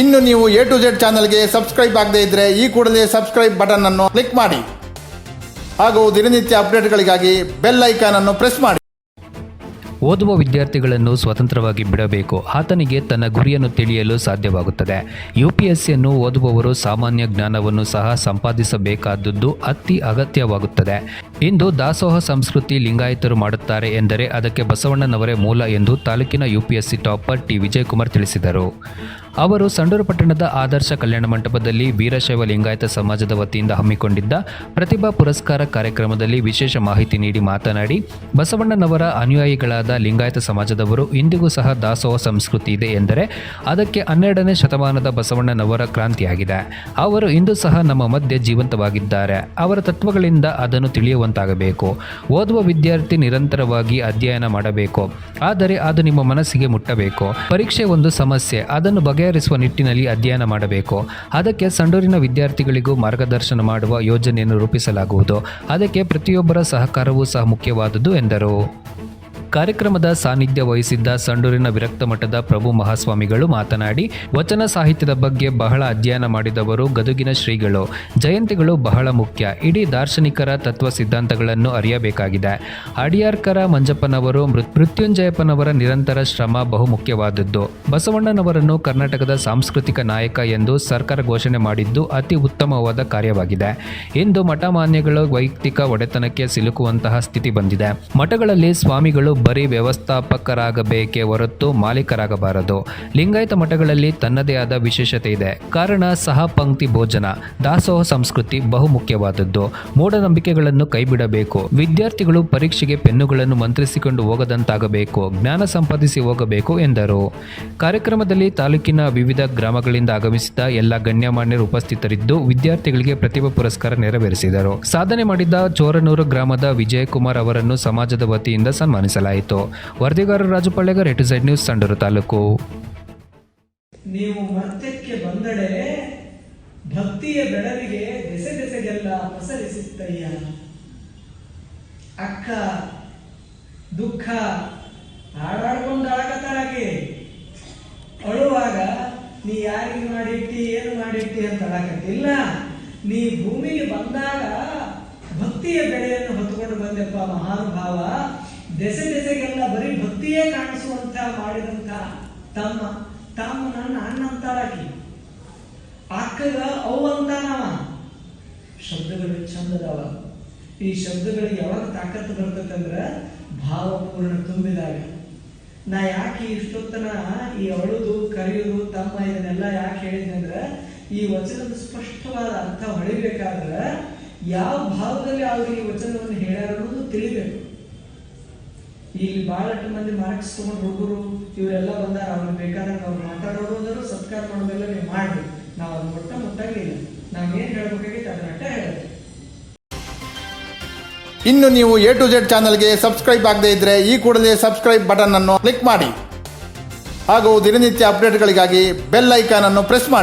ಇನ್ನು ನೀವು A to Z ಚಾನಲ್ಗೆ ಸಬ್ಸ್ಕ್ರೈಬ್ ಆಗದೇ ಇದ್ದರೆ ಈ ಕೂಡಲೇ ಸಬ್ಸ್ಕ್ರೈಬ್ ಬಟನ್ ಅನ್ನು ಕ್ಲಿಕ್ ಮಾಡಿ. ಹಾಗೂ ದಿನನಿತ್ಯ ಅಪ್ಡೇಟ್ಗಳಿಗಾಗಿ ಬೆಲ್ ಐಕಾನ್ ಅನ್ನು ಪ್ರೆಸ್ ಮಾಡಿ. ಓದುವ ವಿದ್ಯಾರ್ಥಿಗಳನ್ನು ಸ್ವತಂತ್ರವಾಗಿ ಬಿಡಬೇಕು. ಆತನಿಗೆ ತನ್ನ ಗುರಿಯನ್ನು ತಿಳಿಯಲು ಸಾಧ್ಯವಾಗುತ್ತದೆ. ಯು ಪಿ ಎಸ್ ಸಿಯನ್ನು ಓದುವವರು ಸಾಮಾನ್ಯ ಜ್ಞಾನವನ್ನು ಸಹ ಸಂಪಾದಿಸಬೇಕಾದದ್ದು ಅತಿ ಅಗತ್ಯವಾಗುತ್ತದೆ. ಇಂದು ದಾಸೋಹ ಸಂಸ್ಕೃತಿ ಲಿಂಗಾಯತರು ಮಾಡುತ್ತಾರೆ ಎಂದರೆ ಅದಕ್ಕೆ ಬಸವಣ್ಣನವರೇ ಮೂಲ ಎಂದು ತಾಲೂಕಿನ U P S C topper T. Vijayakumar ತಿಳಿಸಿದರು. ಅವರು ಸಂಡೂರು ಪಟ್ಟಣದ ಆದರ್ಶ ಕಲ್ಯಾಣ ಮಂಟಪದಲ್ಲಿ ವೀರಶೈವ ಲಿಂಗಾಯತ ಸಮಾಜದ ವತಿಯಿಂದ ಹಮ್ಮಿಕೊಂಡಿದ್ದ ಪ್ರತಿಭಾ ಪುರಸ್ಕಾರ ಕಾರ್ಯಕ್ರಮದಲ್ಲಿ ವಿಶೇಷ ಮಾಹಿತಿ ನೀಡಿ ಮಾತನಾಡಿ, ಬಸವಣ್ಣನವರ ಅನುಯಾಯಿಗಳಾದ ಲಿಂಗಾಯತ ಸಮಾಜದವರು ಇಂದಿಗೂ ಸಹ ದಾಸೋಹ ಸಂಸ್ಕೃತಿ ಇದೆ ಎಂದರೆ, ಅದಕ್ಕೆ ಹನ್ನೆರಡನೇ ಶತಮಾನದ ಬಸವಣ್ಣನವರ ಕ್ರಾಂತಿಯಾಗಿದೆ. ಅವರು ಇಂದು ಸಹ ನಮ್ಮ ಮಧ್ಯೆ ಜೀವಂತವಾಗಿದ್ದಾರೆ. ಅವರ ತತ್ವಗಳಿಂದ ಅದನ್ನು ತಿಳಿಯುವಂತಾಗಬೇಕು. ಓದುವ ವಿದ್ಯಾರ್ಥಿ ನಿರಂತರವಾಗಿ ಅಧ್ಯಯನ ಮಾಡಬೇಕು. ಆದರೆ ಅದು ನಿಮ್ಮ ಮನಸ್ಸಿಗೆ ಮುಟ್ಟಬೇಕು. ಪರೀಕ್ಷೆ ಒಂದು ಸಮಸ್ಯೆ. ಅದನ್ನು ಬಗೆಹರಿಸುವ ನಿಟ್ಟಿನಲ್ಲಿ ಅಧ್ಯಯನ ಮಾಡಬೇಕು. ಅದಕ್ಕೆ ಸಂಡೂರಿನ ವಿದ್ಯಾರ್ಥಿಗಳಿಗೂ ಮಾರ್ಗದರ್ಶನ ಮಾಡುವ ಯೋಜನೆಯನ್ನು ರೂಪಿಸಲಾಗುವುದು. ಅದಕ್ಕೆ ಪ್ರತಿಯೊಬ್ಬರ ಸಹಕಾರವೂ ಸಹ ಮುಖ್ಯವಾದುದು, ಎಂದರು. ಕಾರ್ಯಕ್ರಮದ ಸಾನ್ನಿಧ್ಯ ವಹಿಸಿದ್ದ ಸಂಡೂರಿನ ವಿರಕ್ತ ಮಠದ ಪ್ರಭು ಮಹಾಸ್ವಾಮಿಗಳು ಮಾತನಾಡಿ, ವಚನ ಸಾಹಿತ್ಯದ ಬಗ್ಗೆ ಬಹಳ ಅಧ್ಯಯನ ಮಾಡಿದವರು ಗದುಗಿನ ಶ್ರೀಗಳು. ಜಯಂತಿಗಳು ಬಹಳ ಮುಖ್ಯ. ಇಡೀ ದಾರ್ಶನಿಕರ ತತ್ವ ಸಿದ್ಧಾಂತಗಳನ್ನು ಅರಿಯಬೇಕಾಗಿದೆ. ಅಡಿಯಾರ್ಕರ ಮಂಜಪ್ಪನವರು ಮೃತ್- ಮೃತ್ಯುಂಜಯಪ್ಪನವರ ನಿರಂತರ ಶ್ರಮ ಬಹು ಮುಖ್ಯವಾದದ್ದು ಬಸವಣ್ಣನವರನ್ನು ಕರ್ನಾಟಕದ ಸಾಂಸ್ಕೃತಿಕ ನಾಯಕ ಎಂದು ಸರ್ಕಾರ ಘೋಷಣೆ ಮಾಡಿದ್ದು ಅತಿ ಉತ್ತಮವಾದ ಕಾರ್ಯವಾಗಿದೆ. ಇಂದು ಮಠಮಾನ್ಯಗಳು ವೈಯಕ್ತಿಕ ಒಡೆತನಕ್ಕೆ ಸಿಲುಕುವಂತಹ ಸ್ಥಿತಿ ಬಂದಿದೆ. ಮಠಗಳಲ್ಲಿ ಸ್ವಾಮಿಗಳು ಬರೀ ವ್ಯವಸ್ಥಾಪಕರಾಗಬೇಕೇ ಹೊರತು ಮಾಲೀಕರಾಗಬಾರದು. ಲಿಂಗಾಯತ ಮಠಗಳಲ್ಲಿ ತನ್ನದೇ ಆದ ವಿಶೇಷತೆ ಇದೆ. ಕಾರಣ ಸಹ ಪಂಕ್ತಿ ಭೋಜನ. ದಾಸೋಹ ಸಂಸ್ಕೃತಿ ಬಹು ಮುಖ್ಯವಾದದ್ದು. ಮೂಢನಂಬಿಕೆಗಳನ್ನು ಕೈಬಿಡಬೇಕು. ವಿದ್ಯಾರ್ಥಿಗಳು ಪರೀಕ್ಷೆಗೆ ಪೆನ್ನುಗಳನ್ನು ಮಂತ್ರಿಸಿಕೊಂಡು ಹೋಗದಂತಾಗಬೇಕು. ಜ್ಞಾನ ಸಂಪಾದಿಸಿ ಹೋಗಬೇಕು ಎಂದರು. ಕಾರ್ಯಕ್ರಮದಲ್ಲಿ ತಾಲೂಕಿನ ವಿವಿಧ ಗ್ರಾಮಗಳಿಂದ ಆಗಮಿಸಿದ ಎಲ್ಲ ಗಣ್ಯಮಾನ್ಯರು ಉಪಸ್ಥಿತರಿದ್ದು ವಿದ್ಯಾರ್ಥಿಗಳಿಗೆ ಪ್ರತಿಭಾ ಪುರಸ್ಕಾರ ನೆರವೇರಿಸಿದರು. ಸಾಧನೆ ಮಾಡಿದ ಚೋರನೂರು ಗ್ರಾಮದ ವಿಜಯಕುಮಾರ್ ಅವರನ್ನು ಸಮಾಜದ ವತಿಯಿಂದ ಸನ್ಮಾನಿಸಲಾಯಿತು. ವರದಿಗಾರ Raju Pallegar A to Z news, Sandur taluk. ನೀವು ಮರ್ತ್ಯಕ್ಕೆ ಬಂದಡೆ ಭಕ್ತಿಯ ಬೆಳವಿಗೆ ದೆಸೆ ದೆಸೆಗೆಲ್ಲ ಪಸರಿಸುತ್ತಯ್ಯ. ಅಕ್ಕ, ದುಃಖ ಹಾಡಾಡ್ಕೊಂಡು ಅಳಕತ್ತಾಳಾಕಿ ಅಳುವಾಗ, ನೀ ಯಾರಿಗೆ ಮಾಡಿಟ್ಟಿ, ಏನು ಮಾಡಿಟ್ಟಿ ಅಂತ ಅಳಕತ್ತಿಲ್ಲ ನೀ ಭೂಮಿಗೆ ಬಂದಾಗ ಭಕ್ತಿಯ ಬೆಳೆಯನ್ನು ಹೊತ್ತುಕೊಂಡು ಬಂದೆಪ್ಪ ಮಹಾನುಭಾವ. ದೆಸೆ ದೆಸೆಗೆಲ್ಲ ಬರೀ ಭಕ್ತಿಯೇ ಕಾಣಿಸುವಂತ ಮಾಡಿದಂತ ತಮ್ಮ ನನ್ನ ಅಣ್ಣಂತಾರಾಕಿ ಅಕ್ಕಗ ಅವು ಅಂತಾನವ ಶಬ್ದಗಳು ಚಂದದವ. ಈ ಶಬ್ದಗಳು ಯಾವಾಗ ತಾಕತ್ತು ಬರ್ತದಂದ್ರ ಭಾವಪೂರ್ಣ ತುಂಬಿದಾಗ. ನಾ ಯಾಕೆ ಇಷ್ಟೊತ್ತನ ಈ ಅಳುದು ಕರೆಯುವುದು ತಮ್ಮ ಇದನ್ನೆಲ್ಲ ಯಾಕೆ ಹೇಳಿದ್ನಂದ್ರ ಈ ವಚನದ ಸ್ಪಷ್ಟವಾದ ಅರ್ಥ ಹೊಡಿಬೇಕಾದ್ರ ಯಾವ ಭಾವದಲ್ಲಿ ಅವರು ಈ ವಚನವನ್ನು ಹೇಳ್ಯಾರ ಅನ್ನೋದು ತಿಳಿಬೇಕು. ಇಲ್ಲಿ ಬಹಳಷ್ಟು ಮಂದಿ ಮಾರ್ಕ್ಸ್ ತಗೊಂಡು ಹುಡುಗರು ಇವರೆಲ್ಲ ಬಂದಾರ ಅವ್ರಿಗೆ ಬೇಕಾದ್ರೆ ಅವ್ರು ಮಾತಾಡೋರು ಅದಾರು ಸತ್ಕಾರ ಮಾಡೋದೆಲ್ಲ ನೀವು ಮಾಡಿ ನಾವು ಅದು ಮೊಟ್ಟ ಮುಟ್ಟಾಗಿಲ್ಲ ನಾವೇನ್ ಹೇಳ್ಬೇಕಾಗಿತ್ತು ಅದನ್ನ ಹೇಳೋದು ಇನ್ನು ನೀವು ಎ ಟು ಜೆಡ್ ಚಾನಲ್ಗೆ ಸಬ್ಸ್ಕ್ರೈಬ್ ಆಗದೇ ಇದ್ದರೆ ಈ ಕೂಡಲೇ ಸಬ್ಸ್ಕ್ರೈಬ್ ಬಟನ್ ಅನ್ನು ಕ್ಲಿಕ್ ಮಾಡಿ. ಹಾಗೂ ದಿನನಿತ್ಯ ಅಪ್ಡೇಟ್ಗಳಿಗಾಗಿ ಬೆಲ್ ಐಕಾನ್ ಅನ್ನು ಪ್ರೆಸ್ ಮಾಡಿ.